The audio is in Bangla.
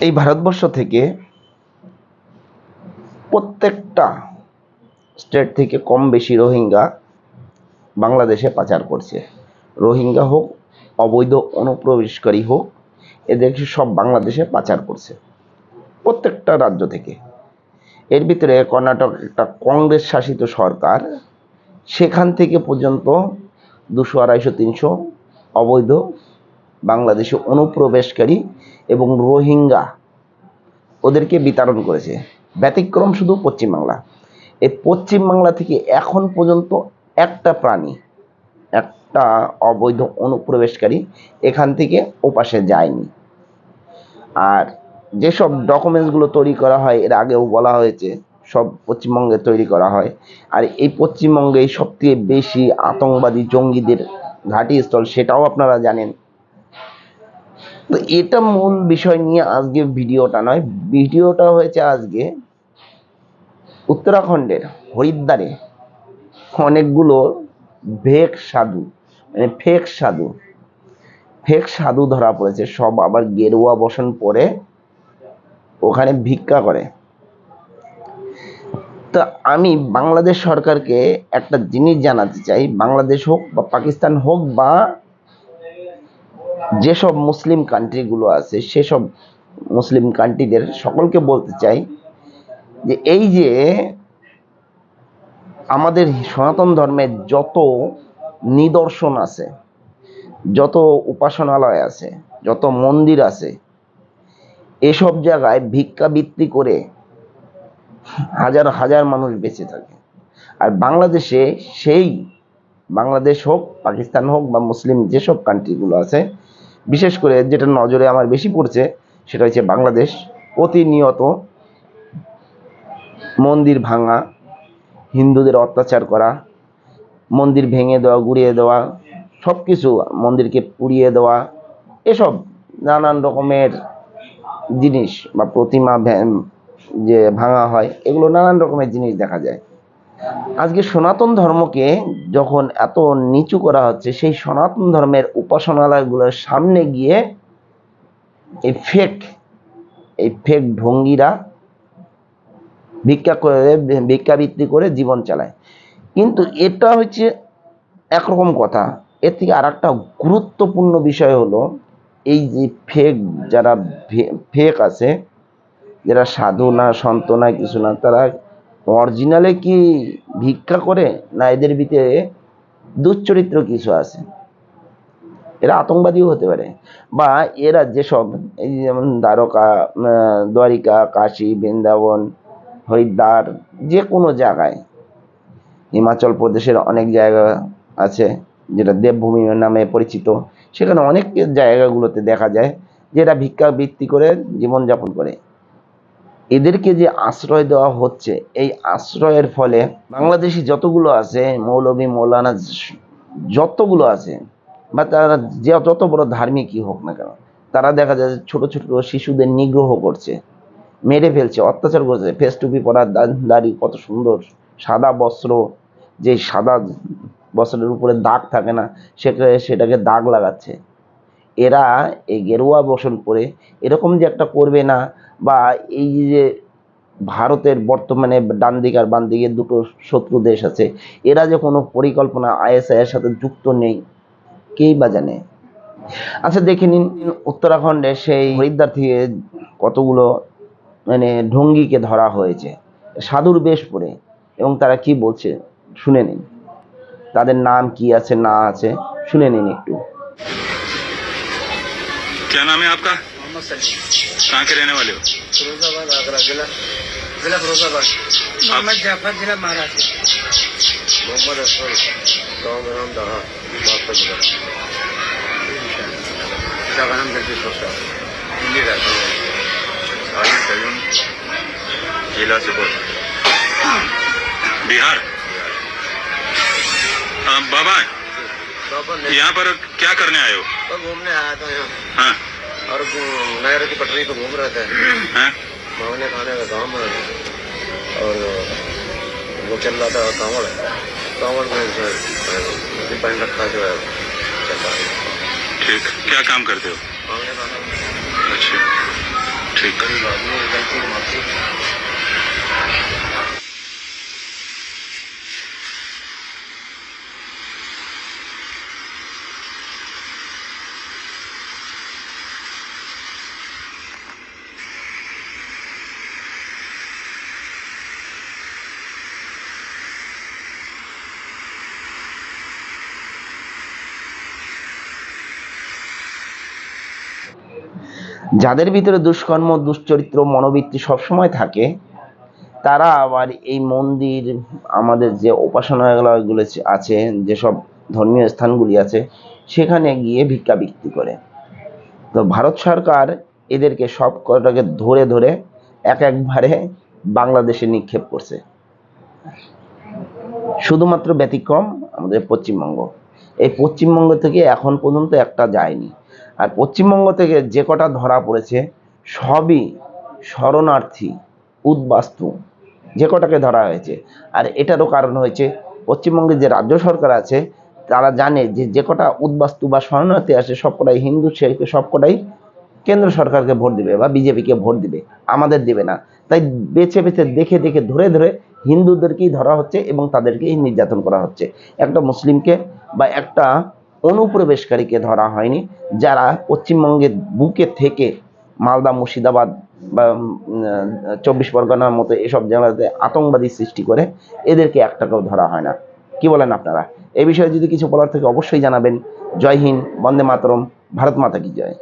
এই ভারতবর্ষ থেকে প্রত্যেকটা স্টেট থেকে কম বেশি রোহিঙ্গা বাংলাদেশে পাচার করছে। রোহিঙ্গা হোক, অবৈধ, অনুপ্রবেশকারী হোক এদেরকে সব বাংলাদেশে পাচার করছে? প্রত্যেকটা রাজ্য থেকে। এর ভিতরে কর্ণাটক একটা কংগ্রেস শাসিত সরকার, সেখান থেকে পর্যন্ত দুশো আড়াইশো তিনশো অবৈধ বাংলাদেশে অনুপ্রবেশকারী এবং রোহিঙ্গা ওদেরকে বিতরণ করেছে। ব্যতিক্রম শুধু পশ্চিমবাংলা এই পশ্চিমবাংলা থেকে এখন পর্যন্ত একটা প্রাণী, একটা অবৈধ অনুপ্রবেশকারী এখান থেকে ওপাশে যায়নি। আর যেসব ডকুমেন্টসগুলো তৈরি করা হয়, এর আগেও বলা হয়েছে, সব পশ্চিমবঙ্গে তৈরি করা হয়। আর এই পশ্চিমবঙ্গে সবথেকে বেশি আতঙ্কবাদী জঙ্গিদের ঘাঁটিস্থল সেটাও আপনারা জানেন। তো এটা মূল বিষয় নিয়ে আজকে ভিডিওটা নয়। ভিডিওটা হয়েছে আজকে উত্তরাখণ্ডের হরিদ্বারে অনেকগুলো ভেক সাধু মানে ফেক সাধু ফেক সাধু ধরা পড়েছে। সব আবার গেরুয়া বসন পরে ওখানে ভিক্ষা করে। তো আমি বাংলাদেশ সরকারকে একটা জিনিস জানাতে চাই। বাংলাদেশ হোক বা পাকিস্তান হোক বা যেসব মুসলিম কান্ট্রিগুলো আছে, সেসব মুসলিম কান্ট্রিদের সকলকে বলতে চাই যে এই যে আমাদের সনাতন ধর্মের যত নিদর্শন আছে, যত উপাসনালয় আছে, যত মন্দির আছে, এসব জায়গায় ভিক্ষাবৃত্তি করে হাজার হাজার মানুষ বেঁচে থাকে। আর বাংলাদেশে সেই বাংলাদেশ হোক, পাকিস্তান হোক বা মুসলিম যেসব কান্ট্রিগুলো আছে বিশেষ করে যেটা নজরে আমার বেশি পড়ছে, সেটা হচ্ছে বাংলাদেশ। প্রতিনিয়ত মন্দির ভাঙা, হিন্দুদের অত্যাচার করা, মন্দির ভেঙে দেওয়া, গুড়িয়ে দেওয়া সব কিছু মন্দিরকে পুড়িয়ে দেওয়া, এসব নানান রকমের জিনিস বা প্রতিমা যে ভাঙা হয়, এগুলো নানান রকমের জিনিস দেখা যায়। আজকে সনাতন ধর্মকে যখন এত নিচু করা হচ্ছে, সেই সনাতন ধর্মের উপাসনালয়গুলোর সামনে গিয়ে এই ফেক এই ফেক ঢঙ্গিরা ভিক্ষা করে ভিক্ষাবৃত্তি করে জীবন চালায়। কিন্তু এটা হচ্ছে একরকম কথা। এর থেকে আর একটা গুরুত্বপূর্ণ বিষয় হলো, এই যে ফেক যারা ফেক আছে, যারা সাধু না, সন্ত না, কিছু না, তারা অরিজিনালে কি ভিক্ষা করে না এদের ভিতরে দুশ্চরিত্র কিছু আছে? এরা আতঙ্কবাদীও হতে পারে। বা এরা যেসব, এই যেমন দ্বারকা দ্বারিকা, কাশী, বৃন্দাবন, হরিদ্বার, যে কোনো জায়গায়, হিমাচল প্রদেশের অনেক জায়গা আছে, যেটা দেবভূমি নামে পরিচিত। সেখানে অনেক জায়গাগুলোতে দেখা যায় যে এরা ভিক্ষাবৃত্তি করে জীবনযাপন করে। এদেরকে যে আশ্রয় দেওয়া হচ্ছে, এই আশ্রয়ের ফলে বাংলাদেশি যতগুলো আছে মৌলভী মৌলানা যতগুলো আছে, বা তারা যে যত বড় ধার্মিকই হোক না কেন, তারা দেখা যায় ছোট ছোট শিশুদের নিগ্রহ করছে, মেরে ফেলছে, অত্যাচার করছে। ফেস টুপি পরা দাড়ি কত সুন্দর, সাদা বস্ত্র, যে সাদা বস্ত্রের উপরে দাগ থাকে না সেটাকে সেটাকে দাগ লাগাচ্ছে। এরা এই গেরুয়া বসন করে এরকম যে একটা করবে না বা এই যে ভারতের বর্তমানে ডান দিক আর বাম দিকে দুটো শত্রু দেশ আছে এরা যে কোনো পরিকল্পনা আইএসআই এর সাথে যুক্ত নেই কেই বা জানে আচ্ছা দেখে নিন উত্তরাখণ্ডে সেই হরিদ্বার থেকে কতগুলো মানে ঢঙ্গিকে ধরা হয়েছে সাধুর বেশ পরে এবং তারা কি বলছে শুনে নিন তাদের নাম কি আছে না আছে শুনে নিন একটু क्या नाम है आपका मोहम्मद सलीम कहाँ के रहने वाले हो? फिरोजाबाद आगरा जिला। जिला फिरोजाबाद। मोहम्मद जाफ़र जिला महाराष्ट्र। मोहम्मद अफजल गाँव का नाम दहा बागपत जिला। पिता का नाम जगदीश प्रसाद दिल्ली रहता हूँ साहिल कयूम जिला से बोल बिहार बाबा यहाँ पर क्या करने आए हो? घूमने आया था यहाँ। हाँ। और नहर की पटरी पे घूम रहे थे। हाँ? मांगने खाने का काम है और वो चल रहा था कांवड़। कांवड़ में पहन रखा जो है है। ठीक। क्या काम करते हो? मांगने खाने अच्छा। ठीक। যাদের ভিতরে দুষ্কর্ম, দুশ্চরিত্র, মনোবৃত্তি সবসময় থাকে, তারা আবার এই মন্দির, আমাদের যে উপাসনালয়গুলো আছে, যেসব ধর্মীয় স্থানগুলি আছে, সেখানে গিয়ে ভিক্ষাবৃত্তি করে। তো ভারত সরকার এদেরকে সব কটাকে ধরে ধরে এক একবারে বাংলাদেশে নিক্ষেপ করছে। শুধুমাত্র ব্যতিক্রম আমাদের পশ্চিমবঙ্গ। এই পশ্চিমবঙ্গ থেকে এখন পর্যন্ত একটা যায়নি। আর পশ্চিমবঙ্গ থেকে যে কটা ধরা পড়েছে, সবই শরণার্থী, উদ্বাস্তু যে কটাকে ধরা হয়েছে। আর এটারও কারণ হয়েছে পশ্চিমবঙ্গের যে রাজ্য সরকার আছে, তারা জানে যে যে কটা উদ্বাস্তু বা শরণার্থী আসে সবকটাই হিন্দু সে সবকটাই কেন্দ্র সরকারকে ভোট দিবে বা বিজেপিকে ভোট দিবে, আমাদের দিবে না। তাই বেছে বেছে দেখে দেখে ধরে ধরে হিন্দুদেরকেই ধরা হচ্ছে এবং তাদেরকেই নির্যাতন করা হচ্ছে। একটা মুসলিমকে বা একটা অনুপ্রবেশকারীকে ধরা হয়নি, যারা পশ্চিমবঙ্গের বুকে থেকে মালদা, মুর্শিদাবাদ বা চব্বিশ পরগনার মতো এসব জেলাতে আতঙ্কবাদী সৃষ্টি করে এদেরকে এক টাকাও ধরা হয় না। কি বলেন আপনারা? এ বিষয়ে যদি কিছু বলার থেকে অবশ্যই জানাবেন। জয় হিন্দ, বন্দে মাতরম, ভারত মাতা কি জয়।